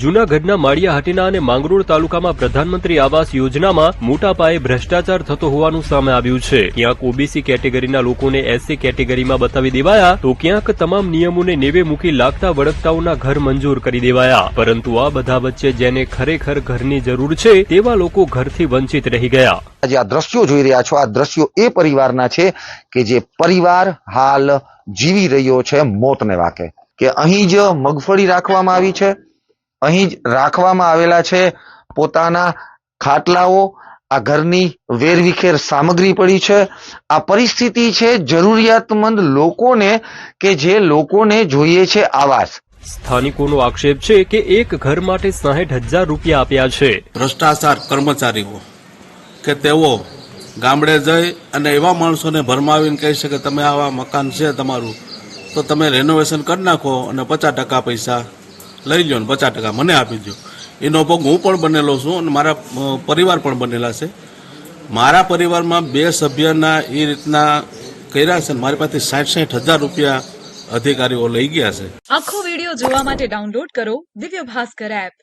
જૂનાગઢના માળિયા હાટીના અને માંગરોળ તાલુકામાં પ્રધાનમંત્રી આવાસ યોજનામાં મોટા પાયે ભ્રષ્ટાચાર થતો હોવાનું સામે આવ્યું છે. ક્યાંક ઓબીસી કેટેગરીના લોકોને એસસી કેટેગરીમાં બતાવી દેવાયા, તો ક્યાંક તમામ નિયમોને નેવે મૂકી લાગતા વળગતાઓના ઘર મંજૂર કરી દેવાયા. પરંતુ આ બધા વચ્ચે જેને ખરેખર ઘરની જરૂર છે, તેવા લોકો ઘરથી વંચિત રહી ગયા. આજે આ દ્રશ્યો જોઈ રહ્યા છો. આ દ્રશ્યો એ પરિવારના છે કે જે પરિવાર હાલ જીવી રહ્યો છે મોતને વાકે. કે અહીં જ મગફળી રાખવામાં આવી છે. અહીં જ રાખવામાં આવેલા છે પોતાના ખાટલાઓ આ ઘરની વેરવિખેર સામગ્રી પડી છે. આ પરિસ્થિતિ છે જરૂરિયાતમંદ લોકોને કે જે લોકોને જોઈએ છે આવાસ. સ્થાનિકોનો આક્ષેપ છે કે એક ઘર માટે સાહીઠ હજાર રૂપિયા આપ્યા છે. ભ્રષ્ટાચાર કર્મચારીઓ કે તેઓ ગામડે જઈ અને એવા માણસોને ભરમાવીને કહી શકે તમે આવા મકાન છે તમારું તો તમે રેનોવેશન કરી નાખો અને પચાસ ટકા પૈસા લઈ લો ને પચાસ ટકા મને આપી દો એનો ભોગ હું પણ બનેલો છું અને મારા પરિવાર પણ બનેલા છે. મારા પરિવારમાં બે સભ્યના એ રીતના કર્યા છે મારી પાસે સાઠ સાઠ હજાર રૂપિયા અધિકારીઓ લઈ ગયા છે. આખો વીડિયો જોવા માટે ડાઉનલોડ કરો દિવ્ય ભાસ્કર એપ.